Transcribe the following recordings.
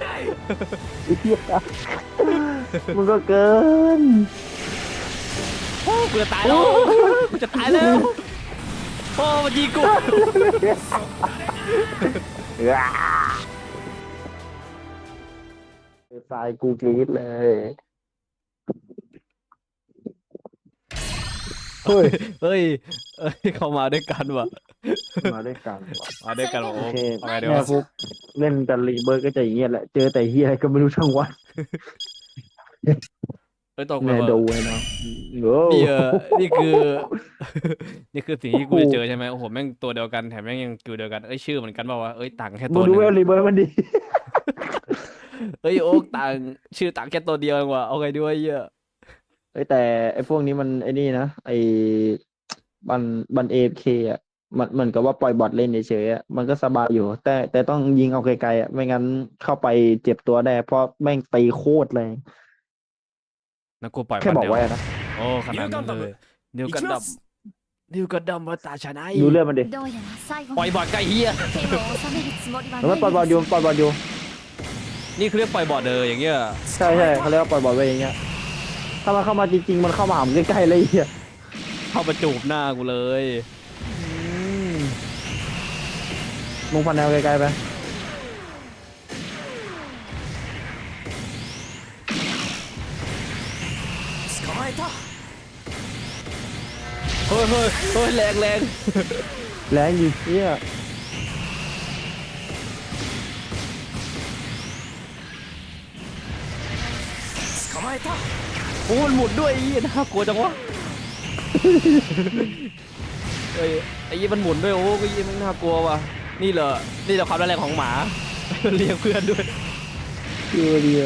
ไอ้เหี้ยมึงก็เกิน โอ้กูจะตายแล้วกูจะตายแล้วโอ้มันยิงกูทรายกูกรี๊ดเลยเฮ้ยเฮ้ยเอ้ยเขามาด้วยกันว่ะ มาด้วยกันมาด้วยกันว่ะโอโอ้เคเอาไงดีแม่วะพวกเล่นกันรีเบิร์ดก็จะอย่างเงี้ยแหละ เจอแต่เฮียอะไรก็ไม่รู้ทั้งวันเฮ้ยตกไปแม่ว่ะดูเลยเนาะโอ้นี่เออนี่คือ นี่คือสิ่งที่กูจะเจอใช่ไหมโอ้โหแม่งตัวเดียวกันแถมแม่งยังกิวเดียวกันเอ้ยชื่อเหมือนกันเปล่าวะเอ้ยต่างแค่มึตังวหดูนึงเวลรีเบิร์ดมันดีเอ้ยโอ๊กต่างชื่อต่างแค่ตัวเดียวเองว่ะเอาไงดีวะไอ้เหี้ยเอ้ยแต่ไอ้พวกนี้มันไอ้นี่นะไอ้บันบันเอฟเคอะ มันเหมือนกับว่าปล่อยบอทเล่นเฉยๆมันก็สบายอยู่ แต่แต่ต้องยิงเอาไกลๆอะไม่งั้นเข้าไปเจ็บตัวได้ เพราะแม่งตีโคตรแรงนักกลัวปล่อยแค่บอกไว้นะโอ้ขนาดนั้นเลยนิวกันดับนิวกันดับว่าตาชนะดูเรื่องมันดิปล่อยบอทไกลเฮียแล้วมัปล่อยบอทอยู่ปล่อยบอทอยู่นี่เขาเรียกปล่อยบอทเลยอย่างเงี้ยใช่ใช่เขาเรียกว่าปล่อยบอทไว้อย่างเงี้ยถ้ามันเข้ามาจริงๆมันเข้ามาหามใกล้ๆเลยเฮียเข้ามาจูบหน้ากูเลย มุกมาแนวไกลๆไปเฮ้ยเฮ้ยเฮ้ยแรงแรงแรงอยู่เที่ยโอ้ยหมุนด้วยไอ้ยี่ยน่ากลัวจังวะเฮ้ยไอ้ยี่มันหมุนด้วยโอ้ยไอ้ยี่มันน่ากลัวว่ะ นี่เหรอนี่เหรอความร้ายแรงของหมา เลี้ยงเพื่อนด้วย เฮียเดีย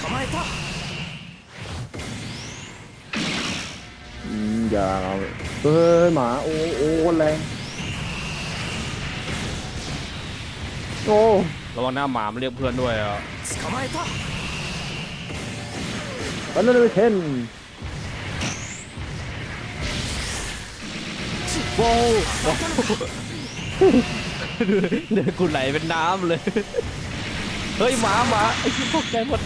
捕まえた อืมอย่าเอาเฮ้ยหมาโอ้โอ้คนแรงโอ้ ระวังหน้าหมามันเรียกเพื่อนด้วยอ่ะ 捕まえた ปันนั่นเลยเทนโว้วเลือดกูไหลเป็นน้ำเลย เฮ้ยหมาหมาไอ้ที่ตกใจหมด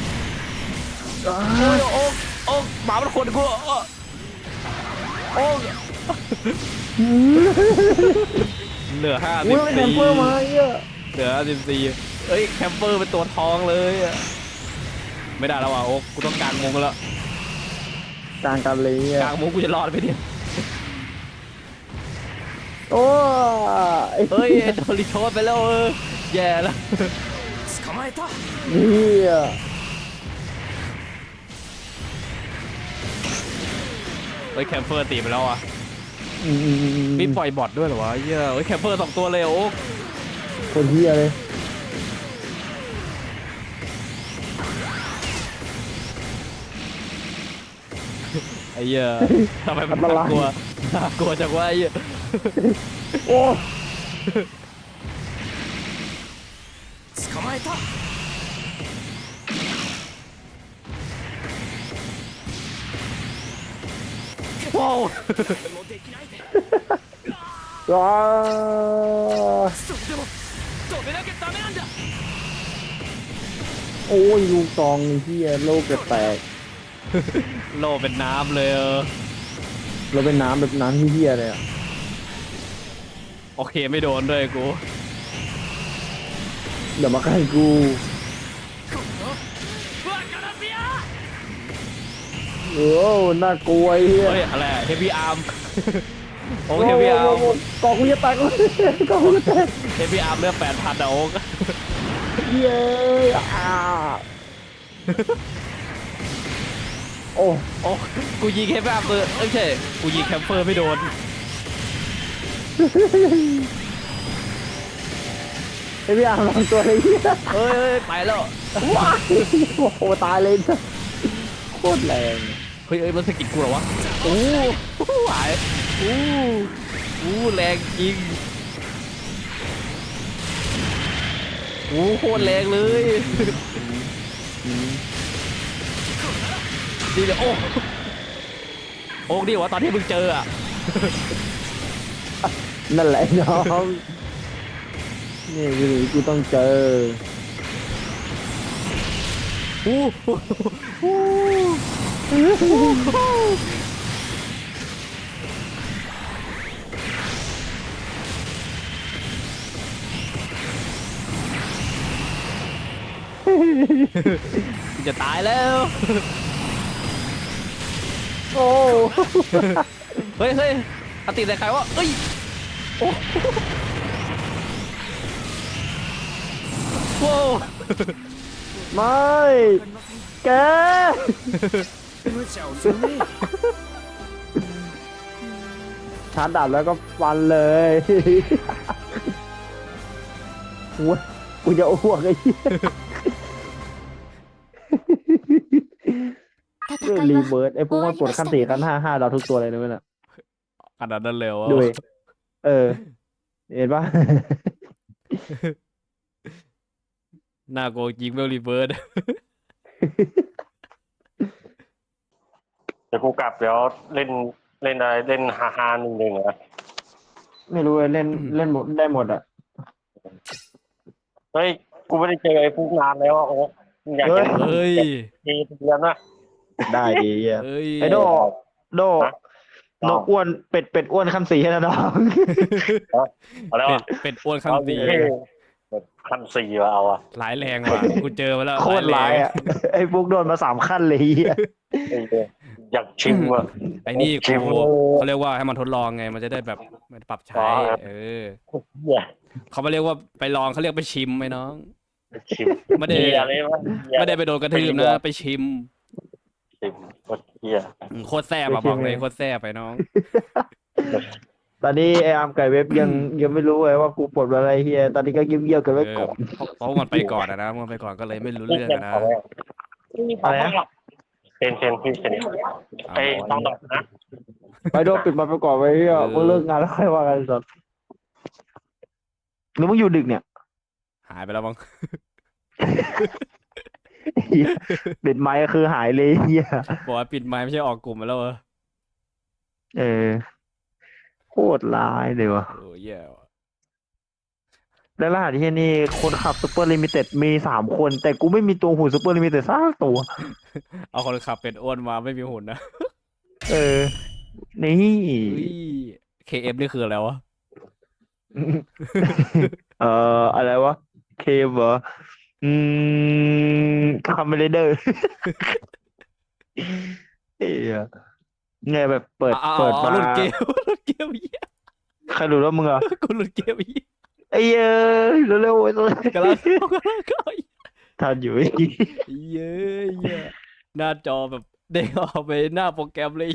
โอ้ยโอ้โอ้หมามันขนกูโอ้โอ้เหลือห้าสิอุ้บยไม่แทสี่มเปอร์มาเฮียเหลือห้าสิบสี่เอ้ยแคมเปอร์เป็นตัวทองเลยอะ ไม่ได้แล้วว่ะโอ้กูต้องกางมงแล้ว กลางกันเลยเฮีย กางมงกูจะรอดไปเนี่ย โอ้ไอ้ เฮ้ยไอ้โดนรีโทสไปแล้วเออแย่แล้ว 捕まえた เฮีย เฮ้ยแคมเปอร์ตีไปแล้วอ่ะ อืมอืมอืม มีปล่อยบอทด้วยเหรอวะเหี้ยเฮ้ยแคมเปอร์สองตัวเลยอะโอ้ คนเฮียเลย ไอ้เหี้ยทำไมมันน่ากลัวน่ากลัวจังวะไอ้เหี้ย โอ้ 捕まえた ว้าว もうできないで ว้า それでも止めなきゃダメなんだ โอ้ยลูกซองเฮียโลกจะแตก โลเป็นน้ำเลยเออเรเป็นน้ำแบบน้ำที่เหี้ยเลยอะโอเคไม่โดนด้วยกูอย่ามาใกล้กูโอ้น่ากลัวเหี้ยฮ้ยอะไรเฮฟี่อาร์มโอ้เฮฟี่อาร์มโกองกูจะแตกกองกูจะแตกเฮฟี่อาร์มเลือดแปดพันดาโอ๊กเย้อ่า โอ้โอ้กูยิงเฮฟวี่อาร์มเลยเอ้ยไม่ใช่กูยิงแคมเปอร์ไม่โดนไอ้พี่อาร์มลองตัวเลยเฮียเฮ้ยเฮ้ยไปแล้วว้ายโอ้โหตายเลยนะโคตรแรงเฮ้ยเอ้ยมันสะกิดกูเหรอวะโอ้โหหายโอ้โหแรงจริงโอ้โหโคตรแรงเลย ดีเลยโอ้โอ้ดีกว่าตอนที่มึงเจออะนั่นแหละน้อง นี่คือกูต้องเจอ อู้หูจะตายแล้ว โอ้เฮ้ยเฮ้ยอติใส่ใครวะเอ้ยโอ้โว้วไม่แกชาร์จดับแล้วก็ฟันเลยกูจะอ้วกไอ้เหี้ เรื่อรีเวิร์สไอ้พวกมันกดขั้นสี่ขั้นห้าห้าเราทุกตัวเลยนะเว้ยน่ะอันนั้นนั่นเร็วอะดูดิเออ เห็นปะ น่ากลัวจริงเวลรีเวิร์สเดี๋ยวกูกลับเดี๋ยวเล่นเล่นอะไรเล่นฮาฮาหนึ่งหนึ่งอะไม่รู้เลยเล่นเล่นหมดได้หมดอะ เฮ้ย กูไม่ได้เจอไอ้พวกนานแล้วโอ้ยอยากเฮ้ย จะเฮ้ย มีเดือนนะ ได้ดีเหี้ยเฮ้ยไอ้โดโดฮะนกอ้วนเป็ดเป็ดอ้วนขั้นสี่ให้นะน้องเอาแล้วเป็ดอะเป็ดอ้วนขั้นเอาตีดิขั้นสี่มาเอาอะหลายแรงว่ะกูเจอมาแล้วโคตรร้ายอะไอ้พวกโดนมาสามขั้นเลยเหี้ยไอ้เหี้ยอยากชิมว่ะ ไอ้นี่ชิมกูเขาเรียกว่าให้มันทดลองไง มันจะได้แบบมันปรับใช้อ๋อครับ เออเหี้ยเขาไม่เรียกว่าไปลองเขาเรียกไปชิมไหมน้องชิมไม่ได้เหี้ยอะไรวะเหี้ย ไม่ได้ไปโดนกระทืบนะ ไปชิม ชิมโคตรเหี้ยอืมโคตรแซ่บอะบอกเลยโคตรแซ่บไปน้อง ตอนนี้ไอ้อาร์มไก่เว็บยังยังไม่รู้เลยว่ากูปลดอะไรเฮียตอนนี้ก็เงียบๆกันไว้เออก่อน เพราะมันไปก่อนอะนะมันไปก่อนก็เลยไม่รู้เรื่องอะนะอะไรนะเซนเซนพี่เซนไอ้ต้องดอกนะไปโดนปิดมาไปก่อนไว้เฮียมึงเลิกงานแล้วค่อยว่ากันสัตว์หรือมึงอยู่ดึกเนี่ย หายไปแล้วมั้งเหี้ย ปิดไมค์ก็คือหายเลยเฮียบอกว่าปิดไมค์ไม่ใช่ออกกลุ่มมาแล้วเหรอเออ โคตรร้ายเลยวะโอ้แย่ว่ะแล้วรหัสที่นี่คนขับซูเปอร์ลิมิเต็ดมีสามคน แต่กูไม่มีตัวหุ่นซูเปอร์ลิมิเต็ดสักตัว เอาคนขับเป็นอ้วนมาไม่มีหุ่นนะเออ นี่อุ้ย KF นี่คืออะไรวะ เอ่ออะไรวะ เคมเหรอ อืมคาเมเลเดอร์เอ้ยเนี่ยแบบเปิดเอาเปิดเอามารุ่นเกมรุ่นเกมเหี้ยใครรู้แล้วมึงอะกูรุ่นเกมเหี้ยไอ้เอ้ยเร็วๆไอ้ตัวกำลังเข้ากำลังเข้าทันอยู่ไอ้เย้ยเหี้ยหน้าจอแบบเด้งออกไปหน้าโปรแกรมเลย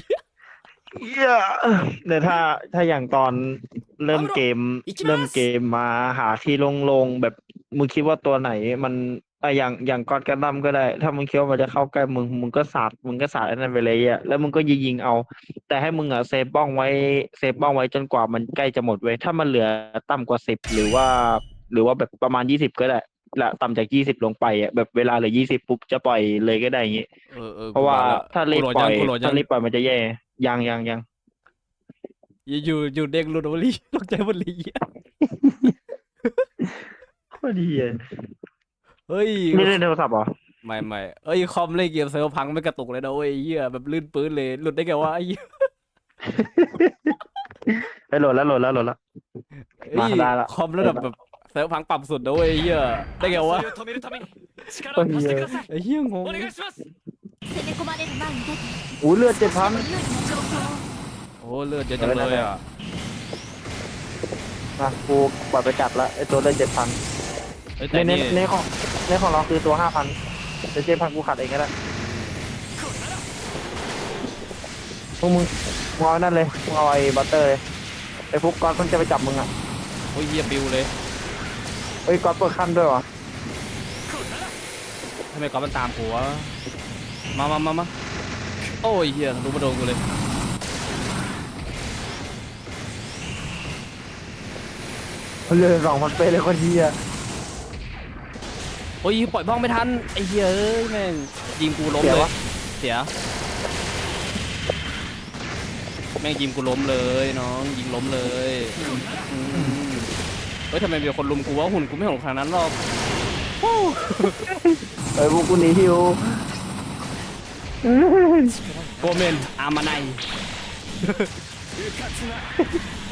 เหี้ยเนี่ยถ้าถ้าอย่างตอนเริ่มเกม เริ่มเกมมาหาที่โล่งๆแบบ มึงคิดว่าตัวไหนมันอะอย่างอย่างกอดกันดั้มก็ได้ ถ้ามึงคิดว่ามันจะเข้าใกล้มึงมึงก็สาดมึงก็สาดอันนั้นไปเลยอะแล้วมึงก็ยิงยิงๆเอา แต่ให้มึงอะเซฟบ้องไว้เซฟบ้องไว้จนกว่ามันใกล้จะหมดเว้ยถ้ามันเหลือต่ำกว่าสิบหรือว่า หรือว่าแบบประมาณยี่สิบก็ได้ละต่ำจากยี่สิบลงไปอะแบบเวลาเหลือยี่สิบปุ๊บจะปล่อยเลยก็ได้อย่างงี้เออเออเพราะว่ากูมแล้วถ้ารีบกูโหลดปล่ยัองยกูโหลดยัถ้างรีบปล่อยมันจะแย่ยังยังยังอยู่อยู่เด็กหลุดวลีตกใจหมดเลยเหี้ยโคตรดีเลย เฮ้ย ไม่เล่นโทรศัพท์เหรอ ไม่ไม่เอ้ยคอมเล่นเกมเซิร์ฟพังไม่กระตุกเลยนะเว้ยเหี้ยแบบลื่นปื้นเลยหลุดได้ไงวะไอ้เหี้ย ไปโหลดแล้วโหลดแล้วโหลดแล้ว เอ้ย มาได้ละ คอมระดับแบบเซิร์ฟพังปรับสุดนะเว้ยไอ้เหี้ยได้ไงวะ それを止めるために力を貸してください ไอ้เหี้ยงง お願いします攻め込まれる前に出て อู้เลือดเจ็ดพัน 少しでも有利な状況を โอ้เลือดเยอะจังเลยอ่ะ นะกูปล่อยไปจัดละไอตัวเลือดเจ็ดพัน เ อ้ยในแต่ในนี่ในของในของเราคือตัวห้าพันแต่เจ็ดพันกูขัดเองก็ได้พวกมึงมึงเอาไอ้นั่นเลยมึงเอาไอ้บัตเตอร์เลยไอ้พวกก๊อตมันจะไปจับมึงอะโอ้ยเหี้ยบิวเลยเฮ้ยก๊อตเปิดขั้นด้วยวะทำไมกอล์ฟมันตามกูวะมามามามาโอ้ยเหี้ยทะลุมาโดนกูเลยเลยสองพันเป๊ะเลยคนเฮีย โอ้ยปล่อยบ้องไม่ทันไอ้เหี้ยเอ้ยแม่งยิงกูล้มเสียเลวะยเสียแม่งยิงกูล้มเลยน้องยิงล้มเลยอืมเฮ้ยทำไมมีคนลุมกูวะหุ่นกูไม่หงขนาดนั้นหรอกเอ้ยพวกกูหนีฮิวโกเมนอามาไน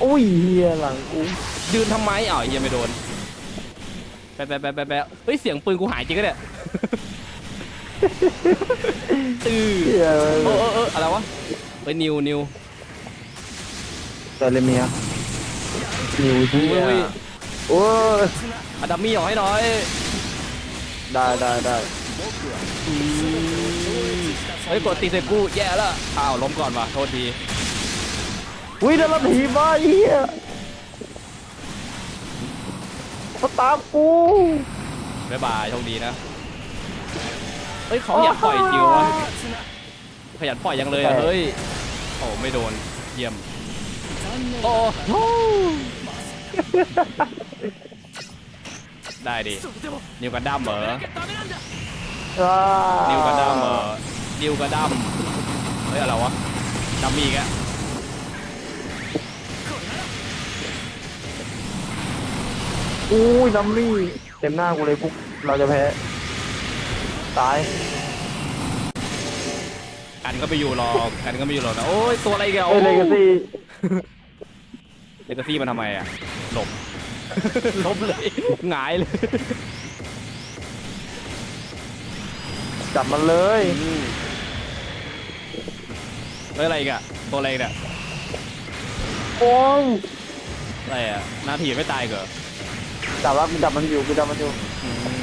โอ้ยเฮียหลังกูยืนทำไมอ้าวเหี้ยังไม่โดน แปะแปะแปะแปะแปเฮ้ยเสียงปืนกูหายจริงก็เนี่ย ตื้อเฮียเออเออเอออะไรวะเฮ้ยนิวนิวแตเลเมียนิวเฮียโอ้ยอะดัมมี่ออกให้หน่อยได้ได้ได้อืมเฮ้ยกดตีเสร็จกูแย่แล้วอ้าวล้มก่อนว่ะโทษที อุ้ยเดี๋ยวเราถีบมาเฮีย เขาตามกูบ๊ายบายโชคดีนะ เฮ้ยเขาอยากปล่อยจริววะขยันปล่อยยังเลยอะเฮ้ย โอ้ไม่โดน เยี่ยม โอ้โหได้ดิ นิวกันดัมเหรอ นิวกันดัมเหรอ นิวกันดัมเฮ้ยอะไรวะดัมมี่แก อะอุ้ยน้ำรี่เต็มหน้ากูเลยพวกเราจะแพ้ตายกันก็ไปอยู่หรอกกันก็ไม่อยู่หรอกนะโอ้ยตัวอะไรอีกันเอ้ยเลกาซี่เลกาซี่มันทำไมอะหลบ หลบเลยหงายเลยจับมันเลยอืมเฮ้ยอะไรอีกอะตัวอะไรอีกเนี่ยโอ้ยอะไรอะหน้าถีบไม่ตายเหรอ จับว่ากูจับมันอยู่กูจับมันอยู่อืม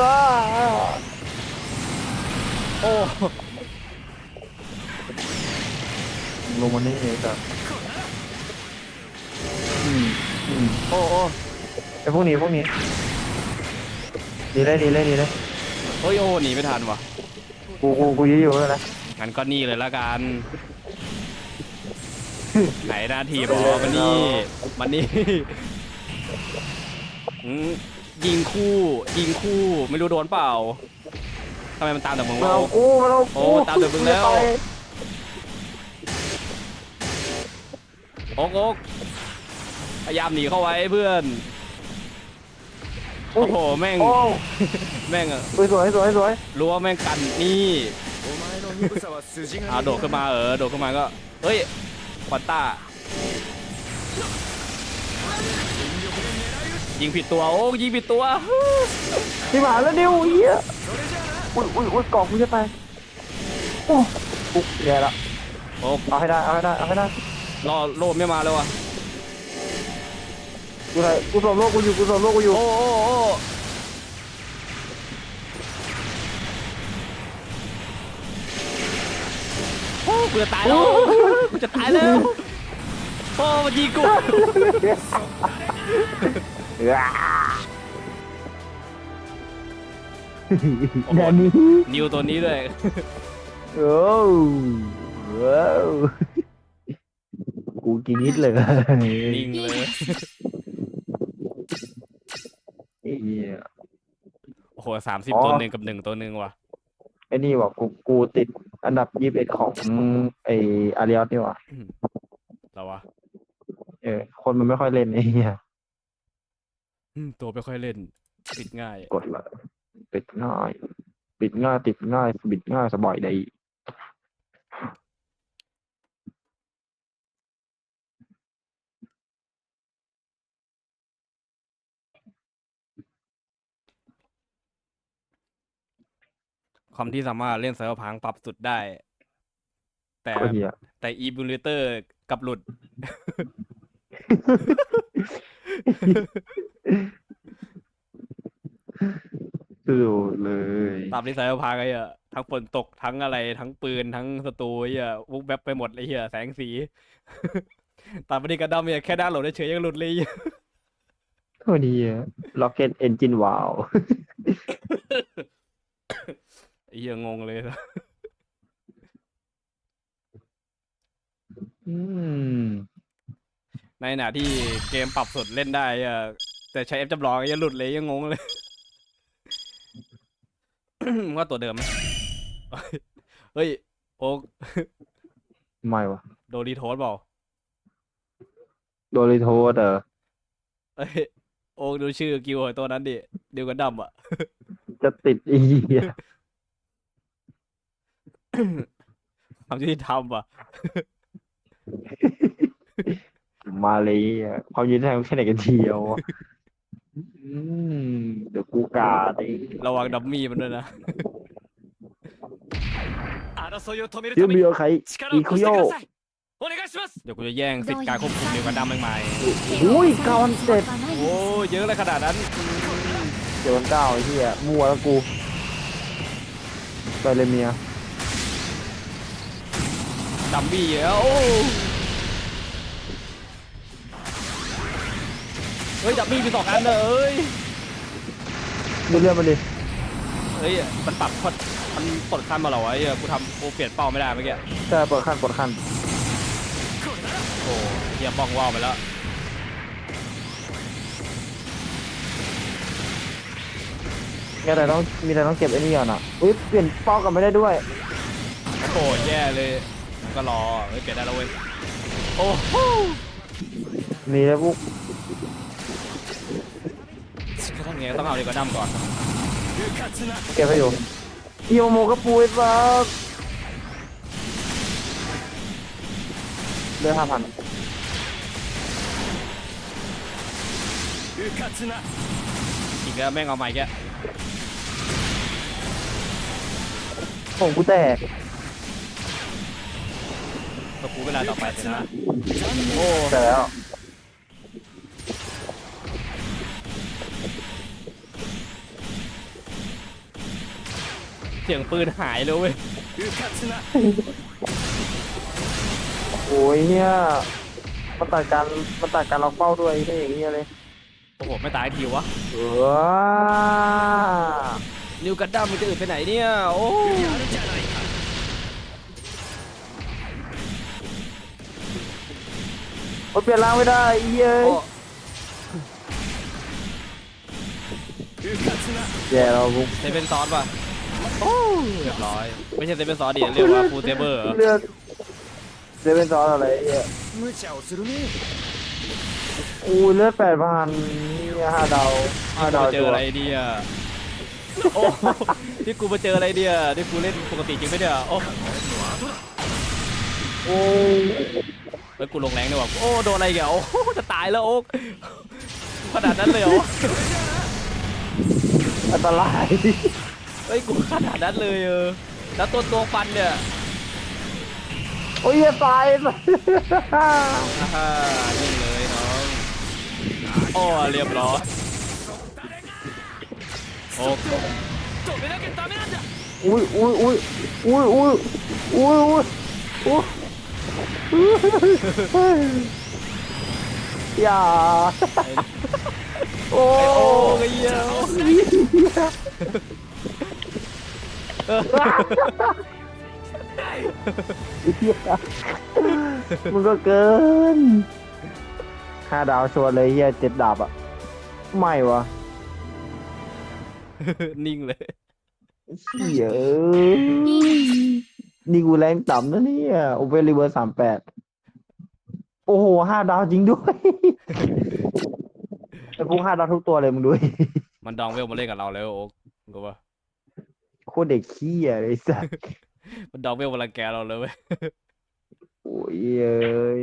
ว้าโอ้ลงมานี่เองจ้ะอืมอืมโอ้โอ้ไอ้พวกนี้พวกนี้ ดีเลยดีเลยดีเลยโอ้ยโอ้หนีไม่ทันว่ะกูกูกูยื้ออยู่แล้วนะงั้นก็นี่เลยละกัน ไหนหน้าทีบอกมันนี่มันนี่อืมยิงคู่ ยิงคู่ ไม่รู้โดนเปล่าทำไมมันตามแต่มึง มัน วะ เอากูมันเอากู โอ้ตามเดี๋ยวมึงแล้ว ไป โอ๊กโอ๊กพยายามหนีเข้าไว้เพื่อน โอ้โห แม่ง โอ้ แม่งอะ สวยสวยสวยสวย รู้ว่าแม่งกันนี่ お前の鈍さは筋が อ่าโดดขึ้นมาเออ โดดขึ้นมาก็ เฮ้ย ควอนต้า ยิงผิดตัว โอ้ยิงผิดตัวที่หมาแล้วนิวเหี้ยอุ้ยอุ้ยอุ้ยกล่องกูจะไปโอ้ปุ๊บแย่ละโอ้เอาให้ได้เอาให้ได้เอาให้ได้รอโลดไม่มาเลยวะกูไหนกูสอบโลกกูอยู่กูสอบโลกกูอยู่โอ้โอ้โอ้ กูจะตายแล้วกูจะตายแล้วโอ้มันยิงกูโอ้โหแดนนี้นิวตัวนี้ด้วยโอ้ว้าวกูกินนิดเลยนิ่งเลยไอ้เหี้ยโอ้โหสามสิบอ๋อตัวหนึ่งกับหนึ่งตัวหนึ่งว่ะไอ้นี่ว่ะกูกูติด อันดับยี่สิบเอ็ดของไออาริออสนี่ว่ะแล้ววะเออ คนมันไม่ค่อยเล่นไอ้เหี้ยอืมตัวไม่ค่อยเล่น ปิดง่าย กดละปิดง่าย ปิดง่ายติดง่ายบิดง่ายสบายได้ คอมที่สามารถเล่นไซเบอร์พังปรับสุดได้ แต่ก็เหี้ย แต่อีบูเลเตอร์กับหลุดสุดเลยปรับที่ไซเบอร์พังไอ้เหี้ยทั้งฝนตกทั้งอะไรทั้งปืนทั้งศัตรูไอ้เหี้ยวุกแวบไปหมดไอ้เหี้ยแสงสี ตามปฏิกระดำเนี่ยแค่ด้านโหลดเฉยๆยังหลุดเลยไอ้เหี้ยโคตรดีอะ Rocket Engine ว้าว ไอ้เหี้ยงงเลยอืม ในขณะที่เกมปรับสุดเล่นได้อะแต่ใช้เอฟจำลองยังหลุดเลยยังงงเลย ว่าตัวเดิมไหมเฮ้ยโอ๊กไม่วะโดนรีโทสเปล่าโดริโทสเออเอ้ยโอ๊กดูชื่อกิวไอ้ตัวนั้นดิเดียวกันดำอะ จะติดอีเหี้ย ความยุติธรรมอ่ะ มาเลยอ่ะความยืนแทงแค่ไหนกันเทียวอะอืมเดี๋ยวกูกาดไอ้ ระวังดัมมี่มันด้วยนะ 争いを止める ยู ため บิ に โอใคร 力 อี を คุ 貸し โย てくださいお願いします เดี๋ยวกูจะแย่งสิทธิ์การควบคุมเดียวกันดำใหม่ อุ้ยเก้าพันเจ็ด ๆโอ้ยเยอะเลยขนาดนั้น เจ็ดพันเก้าไอ้เหี้ยมั่วแล้วกูไปเลยเมีย ดัมมี่แล้วโอ้เฮ้ยดัมมี่มีสองอันเลยเอ้ยดูเรื่องมันดิเฮ้ย มันปรับพอดมันปลดขั้นมาเหรอวะไอ้เหี้ยกูทำกูเปลี่ยนเป้าไม่ได้เมื่อกี้ ใช่เปิดขั้นเปิดขั้นโอ้เฮียบ้องว่าวไปแล้ว มีอะไรต้องมีอะไรต้องเก็บไอ้นี่ก่อนอะอุ้ยเปลี่ยนเป้ากันไม่ได้ด้วย โอ้แย่เลย ก็รอเฮ้ยเปลี่ยนได้แล้วเว้ยโอ้โหมีแล้วปุ๊บก็ทำางงี้ต้องเอาดีกว่าดั้มก่อนเก็บให้อยู่อีโมโมก็ปูไอ้บ้เดือนห้าพันอีกแล้วแม่งเอาใหม่แกผมกูแตก สกูเวลาต่อไปชนะโอ้เสร็จแล้วเสียงปืนหายเลยเว้ยโอ้ยเนี่ยมันตัดการมันตัดการล็อกเป้าด้วยได้อย่างเงี้ยเลยโอ้โหไม่ตายทีวะเออนิวกัดดัมมันจะอึดไปไหนเนี่ยโอ้ เปลี่ยนล่างไม่ได้เย้ยแย่เราบุเซเว่นซอสป่ะเรียบร้อย ไม่ใช่เซเป็นซอสดิเรียกว่าฟูเซเบอร์เลือเซเว่นซอสอะไรเย้ยอูเลือดแปดพันห้าดาวห้าดาวเจออะไรดีอะที่กูมาเจออะไรเดียที่กูเล่นปกติจริงไหมเดียโอ้โอ้ แล้วกูลงแรงดีกว่าโอ้โดนอะไรแกโอ้จะตายแล้วโอ๊กขนาดนั้นเลยอันตรายเฮ้ยกูขนาดนั้นเลยเออแล้วตัวตัวฟันเนี่ยโอ้ยตายฮ่นี่เลยน้องอ๋อเรียบร้อยโอ้อุ้ยอุ้ยอุ้ยอุ้ยอุ้ยอุ้ยอุ้ย อุ้ยอย่าโอ้ไอโอ้ไอ้เหี้ยเออเหี้ยมึงก็เกินห้าดาวชวนเลยเฮียเจ็ดดาบอะ ไม่วะนิ่งเลยเหี้ยเอ้ย นี่กูแรงต่ำนะเนี่ยโอเปรีเวอร์สามแปดโอ้โหห้าดาวจริงด้วยไอ้พวกห้าดาวทุกตัวเลยมึงดูดิมันดองเวลมาเล่นกับเราแล้วโอ๊กกูว่าโคตรเด็กขี้อะไอ้สัสมันดองเวลมารังแกเราเลยเว้ย โอ้ยเอ้ย